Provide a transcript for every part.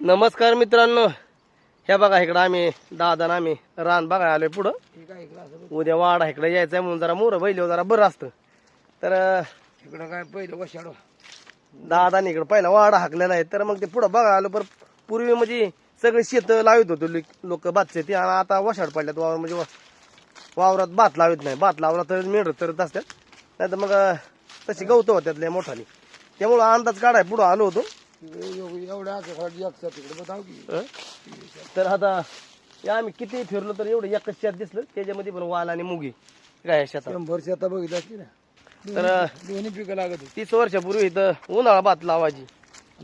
नमस्कार मित्रांनो. ह्या बघा इकडं आम्ही दादा आणि आम्ही रान बघायला आलोय पुढं. बघ. उद्या वाडा इकडे यायचंय म्हणून जरा मोरं बैल जरा बरं असतं. तर इकडं काय पहिलं वशाडो दादाने इकडं पहिला वाडा हाकलेला आहे. तर मग ते पुढं बघायला आलो पर पूर्वी म्हणजे सगळे शेत लावित होते लोक भातचे ते. आणि आता वशाड पडल्यात वावर म्हणजे वावरात भात लावित नाही. भात लावला तर मेढ तरत असतात. नाही तर मग तशी गवत होत्यात लय मोठाली. त्यामुळं अंदाज काढाय पुढं आलो होतो. एवढं असं खाली एकसाथ तिकडे बताव की. अं? तर आता या आम्ही किती फिरलो तर एवढं एकच शेत दिसलं. त्याच्यामध्ये पण वाल आणि मुगी काय शेतात. शंभर शेता बघितलं असती ना. तर दोन्ही पिकं लागत तीस वर्षापूर्वी इथं उन्हाळा भात लावायची.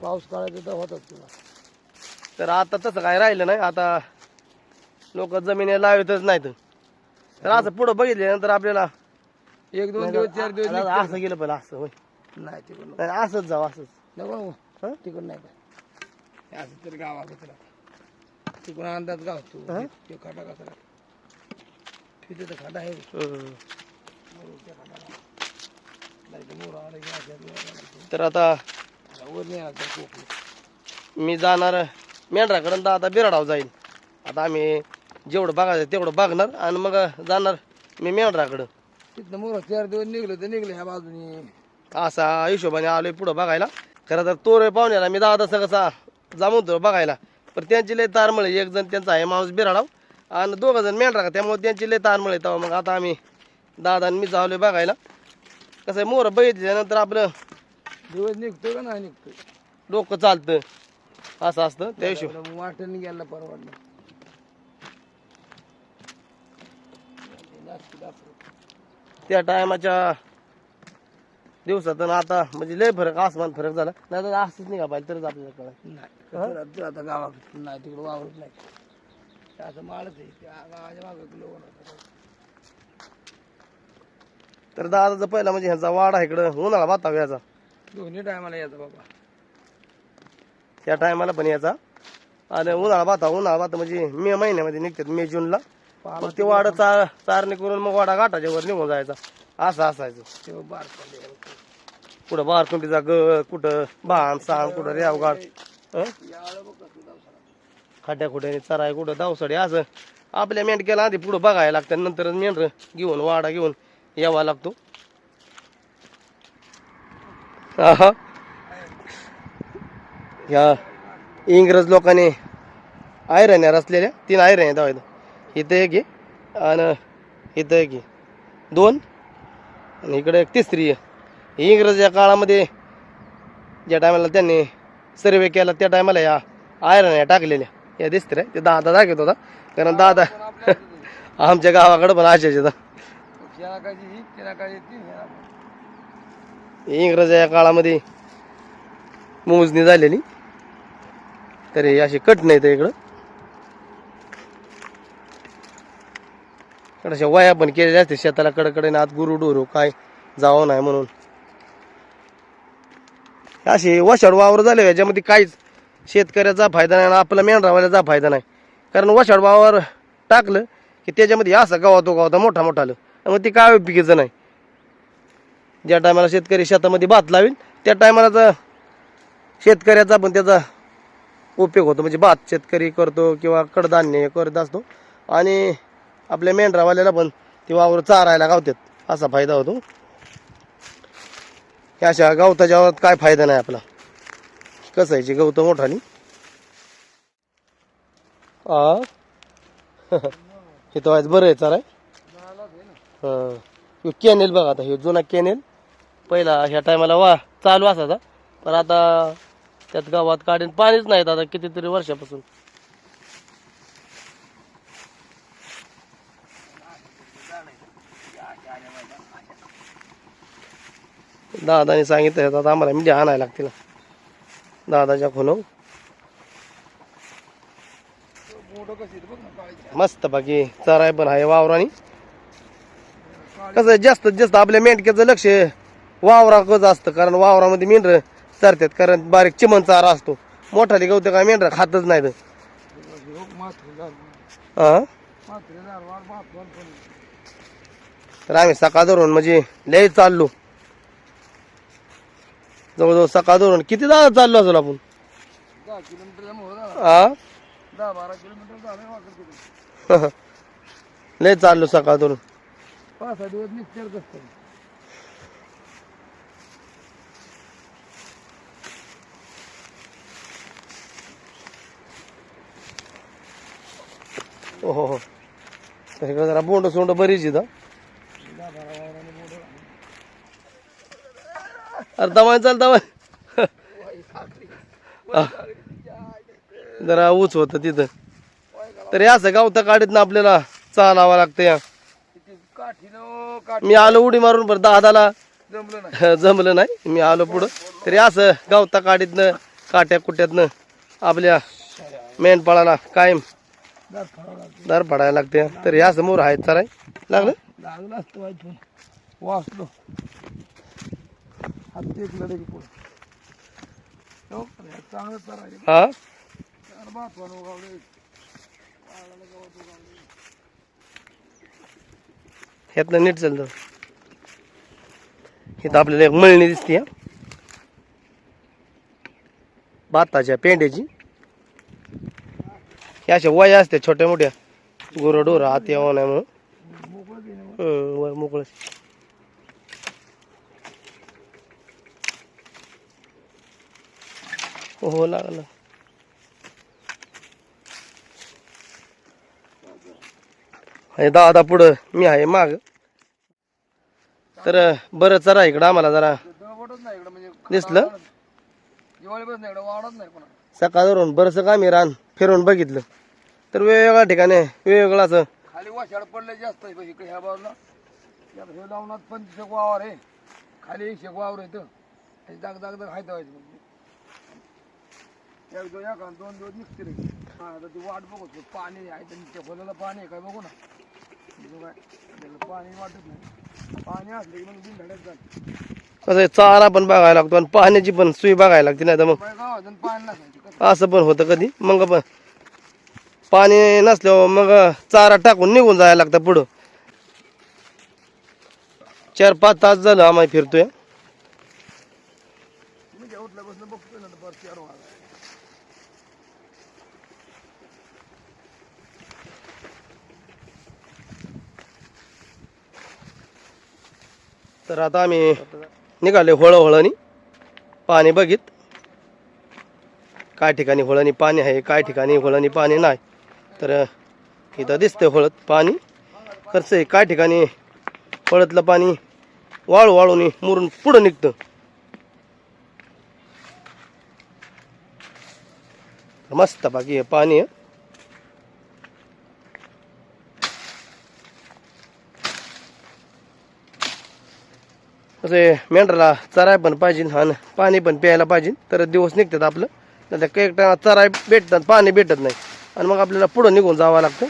पाऊस काढायचा तर होताच तुला तर आता तसं काय राहिलं नाही. आता लोक जमिनी लावतच नाहीत. तर असं पुढं बघितल्यानंतर आपल्याला एक दोन दिवस चार दिवस आता असं गेलं पहिलं असं होय. नाही तिकडून असंच जाऊ असंच. नको हं? नको तिकडून नाही हे असं तरी गावाकडे तुला तिकडून अंदाज गाव तू. हं? ते खाटा कसा तिथे तर खाटा आहे. हम्म. नाही तर मोर आलं की असं तर आता वर नाही आलं तर कोकणी. मी जाणार मेंढराकडं आता बिराडाव जाईल आता आम्ही जेवढं बघायचं तेवढं बघणार आणि मग जाणार मी मेंढराकडं. तिथनं मोर चार दिवस निघलं तर निघलं ह्या बाजूनी. असा हिशोबाने आलोय पुढं बघायला. खरं तर तोर पाहुण्याला मी दादा कसा जमवतो बघायला. पण त्यांची लय तारमळे एक जण त्यांचा आहे माणूस बिराडाव आणि दोघं जण मेंढरा का त्यामुळे त्यांची लय तारमळे तेव्हा. मग आता आम्ही दादा आणि मी जावलोय बघायला. कसं आहे मोर बघितल्यानंतर आपलं दिवस निघतो का नाही निघतो डोकं चालतं. असं असतं त्या हिशोब वाटेने गेला परवडलं. त्या टायमाच्या दिवसात आता म्हणजे लय फरक आसमान फरक झाला. नाही तर असंच नाही का पाहिजे तरच आपल्याला कळायचं नाही आता गावाकडे नाही तिकडे वावरत नाही. ते असं माळच आहे गावाच्या मागं तर दादाचा पहिला म्हणजे ह्यांचा वाडा इकडं उन्हाळा भाता याचा. दोन्ही टायमाला यायचं बाबा. त्या टायमाला पण याचा आणि उन्हाळा भाता उन्हाळा भाता म्हणजे मे महिन्यामध्ये निघतात मे जूनला. मग ते वाडा चार चारणी करून मग वाडा घाटाच्या वर निघून जायचा. असं असायचं. कुठं बारकुंडीचा ग कुठं बाण सांग कुठं रेवगाड. हं? खड्ड्या खुड्याने चराय कुठं दावसडे असं. आपल्या मेंढक्याला आधी पुढं बघायला लागतं नंतर मेंढर घेऊन वाडा घेऊन यावा लागतो. आहा. ह्या इंग्रज लोकांनी आयरण्या रचलेल्या तीन आयरण्या दावायचं इथं एक आहे. आणि इथं एक आहे. दोन. आणि इकडे एक तिसरी आहे. या काळामध्ये ज्या टायमाला त्यांनी सर्वे केला त्या टायमाला या आयरण्या टाकलेल्या. या दिसते रे. ते दादा दाखवत होता. कारण दादा आमच्या गावाकडं पण अशाच इंग्रजाच्या काळामध्ये मोजणी झालेली. तरी अशी कट नाही तर इकडं. अशा वया पण केलेल्या असते शेताला कडकडे आत गुरु डोरू काय जावं नाही म्हणून. असे वशाड वावर झाले याच्यामध्ये काहीच शेतकऱ्याचा फायदा नाही आणि आपला मेंढरावाल्याचा फायदा नाही. कारण वशाड वावर टाकलं की त्याच्यामध्ये असं गावातो गावता मोठा मोठा आलं. मग ते काय पिकेचं नाही. ज्या टायमाला शेतकरी शेतामध्ये भात लावेल त्या टायमाला शेतकऱ्याचा पण त्याचा उपयोग होतो. म्हणजे भात शेतकरी करतो किंवा कडधान्य करत असतो. आणि आपल्या मेंढरावाल्याला पण ती वावर चारायला गावतात. असा फायदा होतो. अशा गवताच्या वावरात काय फायदा नाही आपला. कसं आहे गवत मोठानी आ? हे तर व्हायचं बरं आहे चाराय हां. कॅनेल बघा आता ह्यो जुना कॅनेल. पहिला ह्या टायमाला वा चालू असायचा. पण आता त्यात गावात काढून पाणीच नाहीत आता कितीतरी वर्षापासून. दादाने सांगितलं आता आम्हाला म्हणजे आणायला लागतील. दादाच्या खून मस्त बाकी चराय पण आहे वावरानी. कसं आहे, जास्तीत जास्त आपल्या मेंढक्याचं लक्ष वावराकच असतं कारण वावरामध्ये मेंढर चरतात कारण बारीक चिमण चारा असतो. मोठाली गवत काय मेंढर खातच नाही माथेदार तर आम्ही सकाळ धरून म्हणजे लय चाललो. जवळजवळ सकाळ धरून किती दादा चाललो असेल आपण? दहा किलोमीटर हा दहा बारा किलोमीटर झालं लय चाललो सकाळ धरून पाच सहा दिवस. हो हो हो. जरा बोंड सोंड बरीच इथं दहा बारा वावराने मोठं अरे दमाय चाल दमाय जरा ऊच होतं तिथं. तरी असं गावता काढीत ना आपल्याला. चालावं लागतं या. मी आलो उडी मारून बरं जमलं नाही. जमलं नाही. मी आलो पुढं. तरी असं गावता काढीतनं काट्या कुट्यातनं आपल्या मेंढपाळाला कायम दार पडायला लागते तरी असं मोर आहेत चालाय लागलं? लागलं असतं वाचलो. हात टेकलं लगे पुढे हो, अरे, चांगलं हा? चार बापानं उगावले ह्यातनं नीट चालतं इथं आपल्याला एक मळणी दिसते हा. भाताच्या पेंड्याची. ह्या अशा वया असते छोट्या मोठ्या. गुरडोर आत यावं नाही म्हणून. मोकळं हो हो लागलं. हे दादा पुढं मी आहे माग. तर बरं चला इकडं आम्हाला जरा. म्हणजे दिसलं? पण सकाळ धरून बरंचसं काम आहे रान फिरून बघितलं. तर वेगवेगळ्या ठिकाणी वेगवेगळं असं. खाली वाशाड पडले जास्त ह्या बाजूला. हे लावणार पंचवीस एक वावर आहे. खाली एक वावर येतं दाग दाग दाग हायत एक दोन एक आणि दोन निघते रे. हा आता ती वाट बघतो पाणी आहे त्यांच्या खोल्याला पाणी आहे काय बघू ना. बघू काय. त्याला पाणी वाटत नाही. पाणी असलं की मग बिनधड्यात जात कसं आहे, चारा पण बघायला लागतो आणि पाण्याची पण सोय बघायला लागते नाही तर मग. गावात आणि पाणी नसायचं. कसं? असं पण होतं कधी. मग पण पाणी नसल्यावर मग चारा टाकून निघून जायला लागतं पुढं. चार पाच तास झालं आम्हाला फिरतोय. मी काय उठल्या बसलं बघतोय ना तर बरं चार वाजता. तर आता आम्ही निघाले हळूहळूनी पाणी बघित. काय ठिकाणी होळणी पाणी आहे काय ठिकाणी होळणी पाणी नाही. तर इथं दिसतंय हळद पाणी. कसं आहे काय ठिकाणी हळदलं पाणी वाळू वाळून मुरून पुढं निघतं. मस्त बाकी हे पाणी आहे. कसं मेंढराला चराय पण पाहिजे आणि पाणी पण प्यायला पाहिजे. तर दिवस निघतात आपलं. नाही तर काही टायमात चराय भेटतात पाणी भेटत नाही. आणि मग आपल्याला पुढं निघून जावं लागतं.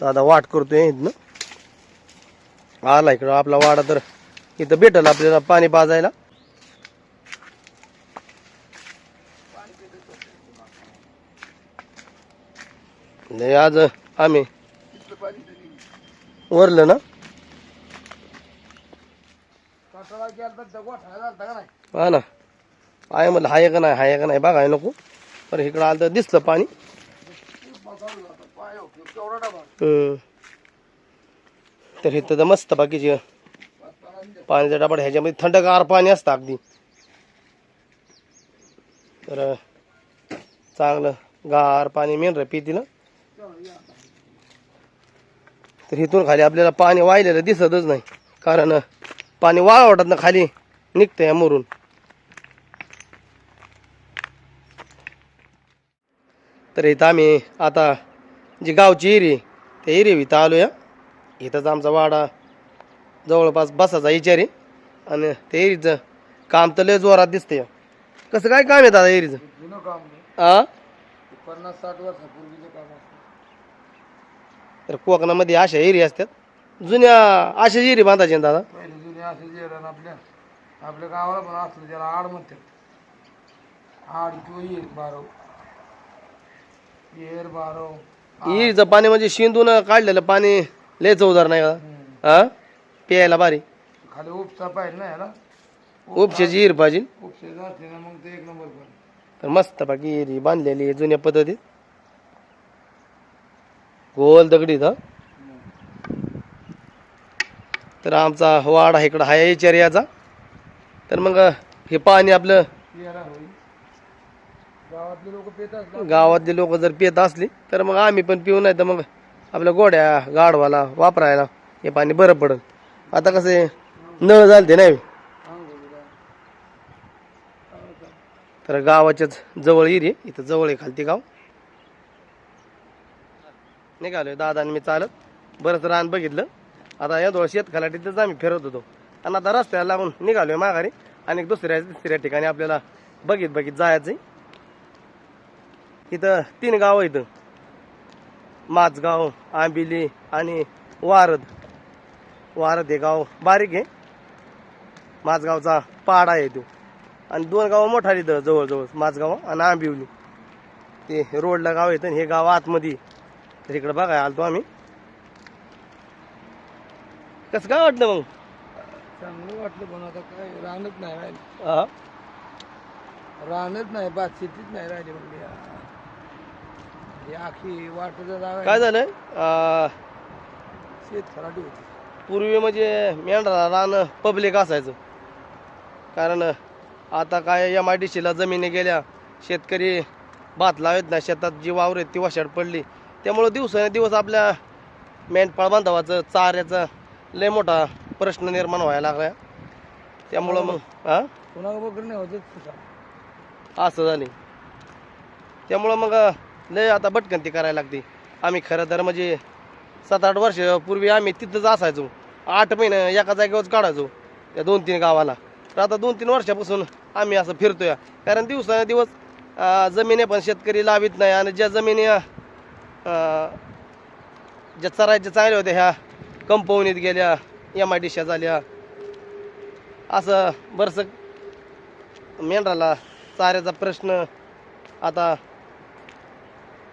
दादा वाट करतोय इथनं. आला इकडं आपला वाडा तर. इथं भेटल आपल्याला पाणी पाजायला. नाही आज आम्ही वरलं ना? तर हा ना. आहे म्हणलं हाय का नाही हाय का नाही बघाय नको. पण इकडं आलं तर दिसलं पाणी. पाय हो. तर इथं तर मस्त बाकीचे पाण्याचा डबा ह्याच्यामध्ये थंडगार पाणी असतं अगदी. तर चांगलं गार पाणी मेन पितील तर इथून खाली आपल्याला पाणी वाहिलेलं दिसतच नाही. कारण पाणी वाळवटात ना खाली निघतं या मुरून. तर इथं आम्ही आता जी गावची एरी त्या एरी इथं आलो या इथंच आमचा वाडा जवळपास बसाचा विचार. आहे आणि त्या एरीचं काम तर लय जोरात दिसतंय. कसं काय काम आहे दादा एरीचं? आ? ते पन्नास साठ वर्षापूर्वीचं काम तर कोकणामध्ये अशा एरी असतात. जुन्या अशा एरी बांधायच्या ना दादा? पहिले जुने असे जे रन आपल्या. आपल्या गावाला पण असलं त्याला आड म्हणतात. आड किंवा येर बारव. येर बारव एरीचं पाणी म्हणजे शिंदून काढलेलं पाणी लय चवदार नाही का? हम्म. हा? प्यायला भारी. खाली उपसा पाहिजे ना ह्याला उपशाची हिर पाहिजे. उपसे असले ना मग ते एक नंबर पण. तर मस्त बाकी हिरी बांधलेली आहे जुन्या पद्धतीत. गोल दगडी इथं. तर आमचा वाडा इकडं आहे चर्याचा तर मग हे पाणी आपलं गावातले लोक गावातले लोक जर पित असली तर मग आम्ही पण पिऊ नाही तर मग आपल्या गोड्या गाडवाला वापरायला हे पाणी बरं पडल. आता कसं आहे, नळ झाले ते नाही. तर गावाच्याच जवळ इरी इथं जवळ आहे खालती गाव. निघालोय दादा आणि मी चालत. बरंच रान बघितलं. आता या दोळ शेतखलाटीतच आम्ही फिरत होतो. आणि आता रस्त्याला लागून निघालोय माघारी. आणि दुसऱ्या तिसऱ्या ठिकाणी आपल्याला बघित बघित जायचंय. इथं तीन गाव इथं माझगाव आंबिली आणि वारद. वारद हे गाव बारीक आहे. माझगावचा पाडा आहे तो. आणि दोन गाव मोठा इथं जवळजवळ माझगाव आणि आंबिवली. ते रोडला गाव येतं हे गाव आतमध्ये तर इकडं बघाय आलतो आम्ही. कसं काय वाटलं मग? चांगलं वाटलं पण आता काय रानच नाही राहिले. हा? नाही बात शेतीच नाही राहिली म्हणजे हे आखी वाटत जागा काय झालं? अं, शेत खराटी होती. पूर्वी म्हणजे मेंढरा रान पब्लिक असायचं. कारण आता काय एम आय डी सीला जमिनी गेल्या शेतकरी भात लावत नाही शेतात जी वावर आहेत ती वशाड पडली. त्यामुळं दिवसाने आपल्या मेंढपाळ बांधवाचं चाऱ्याचा लय मोठा प्रश्न निर्माण व्हायला लागला त्यामुळं मग हा असं झाले. त्यामुळं मग लय आता भटकंती करायला लागते आम्ही खरं तर म्हणजे सात आठ वर्ष पूर्वी आम्ही तिथंच असायचो. आठ महिने एका जागेवरच काढायचो त्या दोन तीन गावाला. तर आता दोन तीन वर्षापासून आम्ही असं फिरतोय. कारण दिवसादिवस अं, जमिनी पण शेतकरी लावित नाही आणि ज्या जमिनी ज्या चरायच्या चांगल्या होत्या ह्या कंपवनीत गेल्या एम आय डी झाल्या. असं बरंचसं मेंढराला चाऱ्याचा प्रश्न आता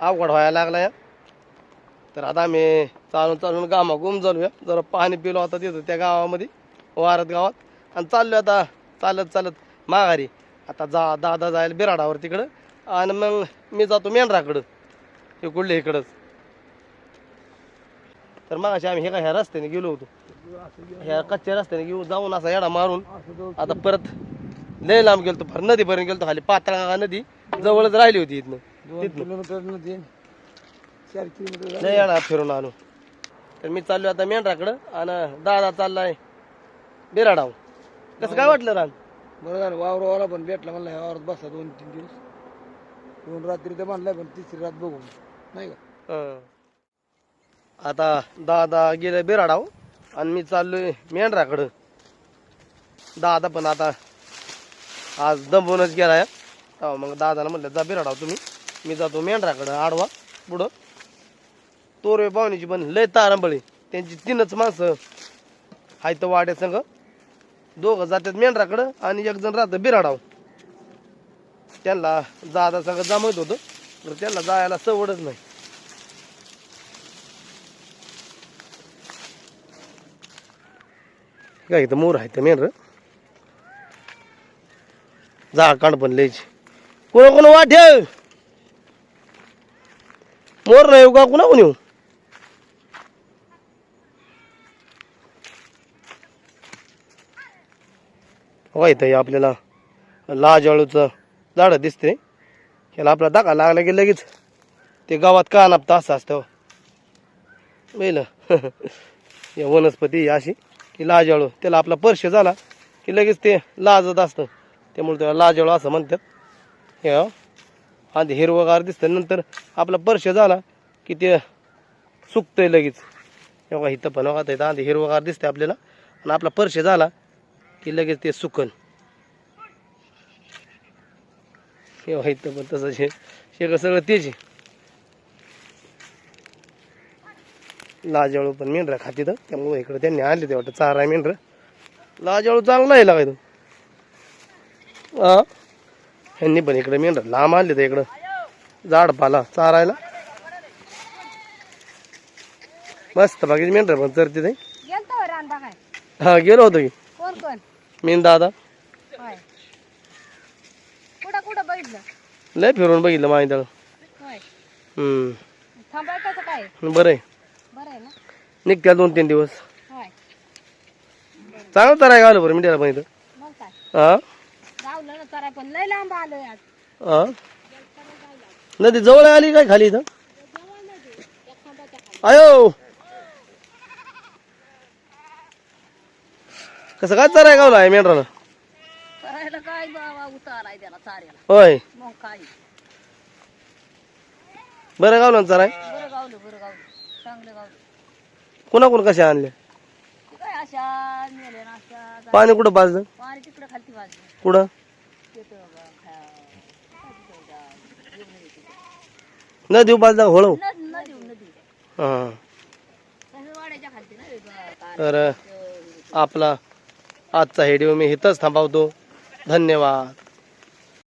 अवघड व्हायला लागला तर आता आम्ही चालून चालून गामा गुम झालोया जरा पाणी पिलो आता तिथं त्या गावामध्ये वारत गावात. आणि चाललो आता चालत चालत माघारी. आता जा दादा जायला बिराडावर तिकडं. आणि मग मी जातो मेंढराकडं. इकडले इकडंच? तर मग आम्ही हे काय ह्या रस्त्याने गेलो होतो. ह्या कच्च्या रस्त्याने घेऊन जाऊन असा येडा मारून आता परत लय लांब गेलतो फार नदीपर्यंत गेलतो खाली पातळा नदी जवळच राहिली होती इथनं. दोन किलोमीटर नदी चार किलोमीटर झालं. लय येडा फिरून आलो. तर मी चाललो आता मेंढराकडं आणि दादा चाललाय बिराडाव. कसं काय वाटलं रान? बरं झालं वावरावाला पण भेटला म्हणला ह्या वावरात बसा दोन तीन दिवस. दोन रात्री तर म्हणलाय पण तिसरी रात बघू. नाही का? आता दादा गेले बिराडाव आणि मी चाललोय मेंढराकडं. दादा पण आता आज दमवूनच गेलाय. तेव्हा मग दादाला म्हणलं जा बिराडाव तुम्ही. मी जातो मेंढराकडं आडवा पुढं. तोरवे पाहुण्याची पण लय तारंबळी. त्यांची तीनच माणसं हायत वाड्या संग. दोघं जातात मेंढराकडं आणि एक जण राहतं बिराडाव. त्यांना दादा संग जमत होतं. तर त्याला जायला सवडच नाही. काय इथं मोर आहे तर मेन र? झाड काढ पण लयची. कोणा कोण वाट ठेव? मोर नाही येऊ का कुणा कोण येऊ? हो इथं हे आपल्याला लाजवाळूचं झाड दिसते त्याला आपला दाखा लागला की लगेच ते गावात का नापतं असं असतं. बैल या वनस्पती ही अशी की लाजाळू. त्याला आपला पर्श झाला की लगेच ते लाजत असतं. त्यामुळे त्याला लाजाळू असं म्हणतात. हे हो. आधी हिरवगार दिसतं. नंतर आपला पर्श झाला की ते सुकतंय लगेच. एवढा हिथं पण बघा इथं आधी हिरवगार दिसते आपल्याला. आणि आपला पर्श झाला की लगेच ते सुकन. हे इथं पण तसं शे शेग सगळं तेच आहे. लाजाळू पण मेंढरा खाते तर त्यामुळे इकडे त्यांनी आणले ते वाटतं चारा मेंढर. लाजाळू चांगला आहे लागायचं. हा? ह्यांनी पण इकडे मेंढर लांब आणले तर इकडं. झाड पाला चारायला. मस्त बाकी मेंढर पण चरते ते. हा गेलो होतो की. कोण कोण? मी दादा. कुठं कुठं बघितलं. लय फिरून बघितलं माहिती हम्म. थांबाय कसं काय? बरं आहे. बरं आहे ना? निघत्या दोन तीन दिवस. होय. चांगलं तर आहे गावलं बरं मिठाला पण इथं. मग काय? हा गावलं ना चरा पण लय लांब आलोय आज. हा नदी जवळ आली काय खाली इथं? अयो कसं काय चाराय गावला आहे मेंढराला करायला काय बाबा उताराय त्याला चाऱ्याला होय. मग काय? बरं गावलं ना चाराय बरं गावलं बरं गावलं. चांगलं गावलं. कुणा कोण कशा आणले ते काय अशा ना अशा जा- पाणी कुठं पाजलं पाणी तिकडे खालती वाजलं कुठं? बघा, खा- येऊन. नदी पाजलं होळव? नदी नदी नदी हा. तसं वाड्याच्या खालती ना रे बा- काल. तर आपला आजचा व्हिडिओ मी इथंच थांबवतो. धन्यवाद